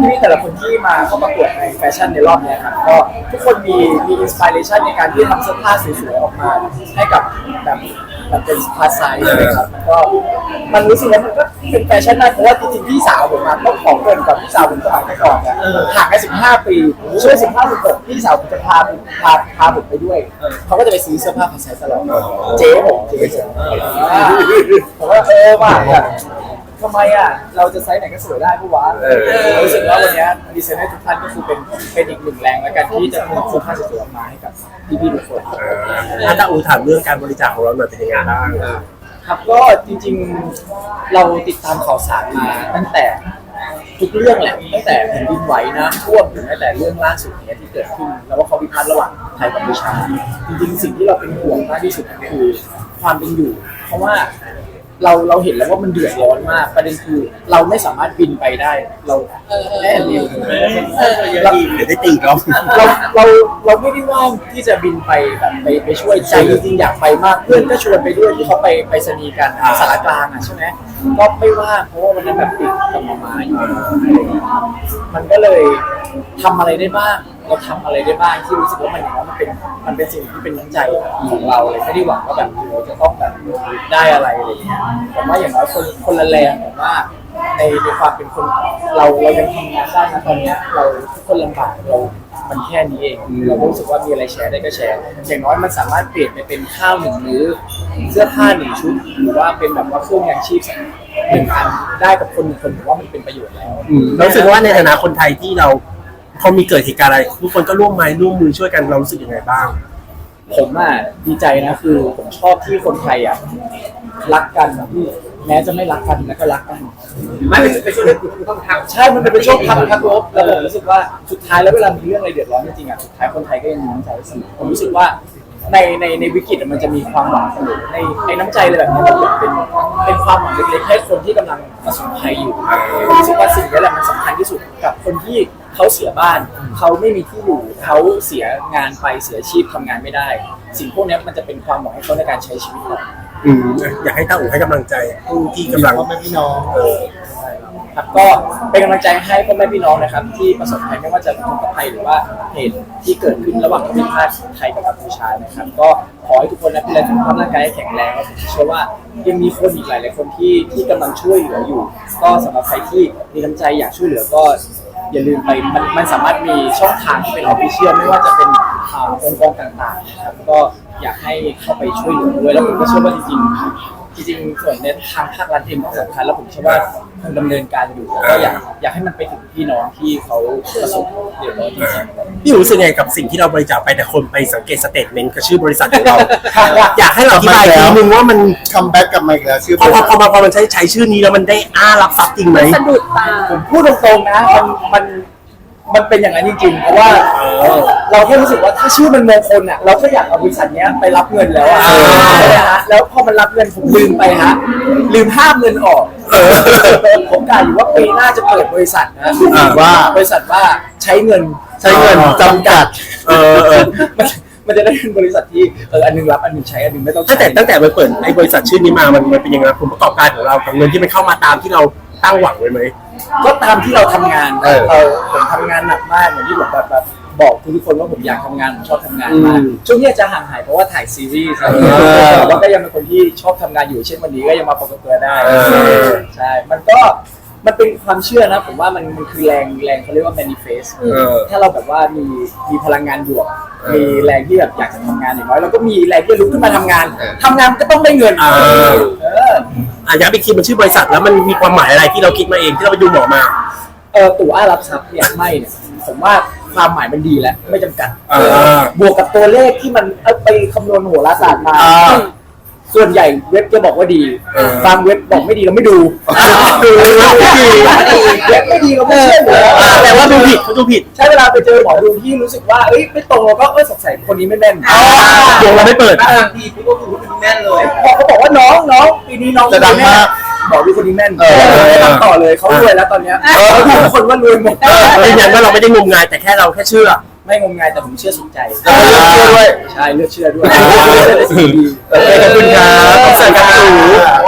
พี่แต่ละคนที่มาเข้าประกวดในแฟชั่นในรอบเนี้ยครับก็ทุกคนมีมีอินสปิเรชันในการที่ทำเสื้อผ้าสวยๆออกมา ให้กับแบบแบบเป็นพาร์ทไซส์นะครับก็มันรู้สึกว่ามันก็เป็นแฟชั่นนะเพราะว่าจริงๆพี่สาวผมมาต้องของเกินกับพี่สาวผมสมัยก่อนเนี่ยห่างกัน15ปีช่วย15 16พี่สาวผมจะพาพาพาผมไปด้วยเขาก็จะไปซื้อเสื้อผ้าพาร์ทไซส์ตลอดเจ๊ผมเจ๊ผมผมว่าเออว่าแบบ ทำไมอะ เราจะไซส์ไหนก็สวยได้ผู้วะรู้สึกว่าวันเนี้ดีไซเนอร์ทุกท่านก็คือเป็นเป็นอีกหนึ่งแรงแล้วกันที่จะทำเสื้อผ้าสวยๆออกมาให้กับพี่ๆทุกคน อาจารย์อูถามเรื่องการบริจาคของเราหน่อยเป็นยังไงบ้างครับก็จริงๆเราติดตามข่าวสารมาตั้งแต่ทุกเรื่องแหละตั้งแต่แผ่นดินไหวน้ำท่วมถึงแม้แต่เรื่องล่าสุดเนี้ยที่เกิดขึ้น แล้วว่าเขาพิพาทระหว่างไทยกับกัมพูชาจริงๆสิ่งที่เราเป็นห่วงมากที่สุดก็คือความเป็นอยู่ เพราะว่า เราเราเห็นแล้วว่ามันเดือดร้อนมาก ประเด็นคือเราไม่สามารถบินไปได้เราแน่เดียวเราเดี๋ยวได้ตีกอล์ฟเราเราเราไม่ได้ว่างที่จะบินไปแบบไปไปช่วยใจจริงๆอยากไปมากเพื่อนก็ชวนไปด้วยที่เขาไปไปสนีย์กันสารกลางอะใช่ไหมก็ไม่ว่างเพราะว่าวันนั้นแบบติดกับหมามาอยู่มันก็เลยทำอะไรได้บ้าง เราทำอะไรได้บ้างที่รู้สึกว่ามันอย่างน้อยมันเป็นมันเป็นสิ่งที่เป็นน้ำใจของเราเลยไม่ได้หวังว่าแบบเราจะต้องแบบได้อะไรอะไรอย่างเงี้ยผมว่าอย่างน้อยคนคนละแรงผมว่าในในความเป็นคนเราเรายังทำงานได้นะตอนเนี้ยเราทุกคนลำบากเรา มันแค่นี้เองเรารู้สึกว่ามีอะไรแชร์ได้ก็แชร์ อย่างน้อยมันสามารถเปลี่ยนไปเป็นข้าวหนึ่งมื้อ เสื้อผ้าหนึ่งชุด หรือว่าเป็นแบบว่าเครื่องยางชีพหนึ่งอันได้กับคนหนึ่งคนผมว่ามันเป็นประโยชน์แล้วเรารู้สึกว่าในฐานะคนไทยที่เรา พอมีเกิดเหตุการณ์อะไรทุกคนก็ร่วมไม้ร่วมมือช่วยกันเรารู้สึกยังไงบ้าง ผมอะดีใจนะคือผมชอบที่คนไทยอะรักกันที่แม้จะไม่รักกันแล้วก็รักกันไม่เป็นเป็นช่วงที่คุณต้องทใช่มันเป็นช่วงพักพักรบแล้วผมรู้สึกว่าสุดท้ายแล้วเวลามีเรื่องอะไรเดือดร้อนจริงๆอะสุดท้ายคนไทยก็ยังมีน้ำใจเสมอผมรู้สึกว่าในในในวิกฤตอะมันจะมีความหวังเสมอในในน้ำใจอะไรแบบนี้มันเหมือนเป็น เป็นความหวังเล็กๆให้คนที่กำลังประสบภัยอยู่ผมรู้สึกว่าสิ่งนี้แหละมันสำคัญที่สุดกับคนที่เขาเสียบ้าน เขาไม่มีที่อยู่เขาเสียงานไปเสียอาชีพทำงานไม่ได้ สิ่งพวกนี้มันจะเป็นความหวังให้เขาในการใช้ชีวิตต่อ อืมอยากให้ตาอูให้กำลังใจผู้ที่กำลัง พ่อแม่พี่น้องเออ ครับก็เป็นกำลังใจให้พ่อแม่พี่น้องนะครับ ที่ประสบภัยไม่ว่าจะทุกภัยหรือว่าเหตุที่เกิดขึ้นระหว่างประเทศชาตไทยกับกัมพูชานะครับ ก็ขอให้ทุกคนนะดูแลสุขภาพร่างกายให้แข็งแรงและผมเชื่อว่ายังมีคนอีกหลายหลายคนที่ที่กำลังช่วยเหลืออยู่ ก็สำหรับใครที่มีน้ำใจอยากช่วยเหลือก็อย่าลืมไปมันมันสามารถมีช่องทางที่เป็นออฟฟิเชียลไม่ว่าจะเป็นอ่าองค์กรต่างๆนะครับก็อยากให้เข้าไปช่วยเหลือด้วยแล้วผมก็เชื่อว่าจริงๆ จริงๆส่วนในทางภาครัฐเองก็สำคัญแล้วผมเชื่อว่าคงดำเนินการอยู่แล้วก็อยากอยากให้มันไปถึงพี่น้องที่เขาประสบเดือดร้อนจริงๆพี่อูรู้สึกไงกับสิ่งที่เราบริจาคไปแต่คนไปสังเกตสเตทเมนต์กับชื่อบริษัทของเรา อยากให้เราอธิบายทีนึงว่ามันคัมแบ็กกลับมาอีกแล้วชื่อพอพอพอมาพอมันใช้ใช้ชื่อนี้แล้วมันได้อ้ารับทรัพย์จริงไหมสะดุดตาผมพูดตรงๆนะมันมัน มันเป็นอย่างนั้นจริงๆ เพราะว่าเราแค่รู้สึกว่าถ้าชื่อมันมงคลอะเราก็อยากเอาบริษัทเนี้ยไปรับเงินแล้วอะใช่ไหมฮะแล้วพอมันรับเงินผมลืมไปฮะลืมห้ามเงินออกผมกะอยู่ว่าปีหน้าจะเปิดบริษัทนะอ่าว่า บริษัทว่าใช้เงินใช้เงินจำกัด เออเออมันมันจะได้เป็นบริษัทที่เอออันหนึงรับอันหนึงใช้อันหนึงไม่ต้องตั้งแต่ใช้ตั้งแต่มันเปิดไอ้บริษัทชื่อนี้มามันมันเป็นยังไงผลประกอบการของเรากับเงินที่มันเข้ามาตามที่เราตั้งหวังไว้ไหม ก็ตามที่เราทำงานเออเราผมทำงานหนักมากเหมือนที่ผมแบบแบบบอกทุกๆคนว่าผมอยากทำงานผมชอบทำงานมากอืมช่วงนี้จะห่างหายเพราะว่าถ่ายซีรีส์อะไรเออแต่ว่าก็ยังเป็นคนที่ชอบทำงานอยู่เช่นวันนี้ก็ยังมาปรากฏตัวได้เออ ใช่มันก็มันเป็นความเชื่อนะ ผมว่ามันมันคือแรงแรงเขาเรียกว่า manifest เออ ถ้าเราแบบว่ามีมีพลังงานบวก เออมีแรงที่แบบอยากจะทำงานอย่างน้อยเราก็มีแรงที่จะลุกขึ้นมาทำงานเออทำงานมันก็ต้องได้เงินเออ เออ อะย้ำอีกทีมันชื่อบริษัทแล้วมันมีความหมายอะไรที่เราคิดมาเองที่เราไปดูหมอมาเออตั๋วอารับทรัพย์เนี่ยไม่เนี่ยผมว่าความหมายมันดีแล้ว ไม่จำกัด อ่า บวกกับตัวเลขที่มันเอาไปคำนวณโหราศาสตร์มาอ่าส่วนใหญ่เว็บจะบอกว่าดีเออ บางเว็บบอกไม่ดีเราไม่ดูดูว่าไม่ดีเว็บไม่ดีเราไม่เชื่ออยู่แล้วแต่ว่าดูผิดเขาดูผิดใช้เวลาไปเจอหมอดูที่รู้สึกว่าเอ้ยไม่ตรงเราก็เออสงสัยคนนี้ไม่แม่นดวงเราไม่เปิดำบางทีพี่ก็คือว่าเป็นแน่นเลย พอเขาบอก ว่าน้องน้องปีนี้น้องจะดังมากหมอดูคนนี้แม่นเออทำต่อเลยเขารวยแล้วตอนเนี้ยทุกคนว่ารวยหมดยืนยันว่าเราไม่ได้งมงายแต่แค่เราแค่เชื่อ ไม่งมงายแต่ผมเชื่อสุดใจเออเลือกเชื่อด้วย ใช่เลือกเชื่อด้วยเออเชื่อในสิ่งดีโอเคขอบคุณครับขอบคุณครับขอบคุณครับ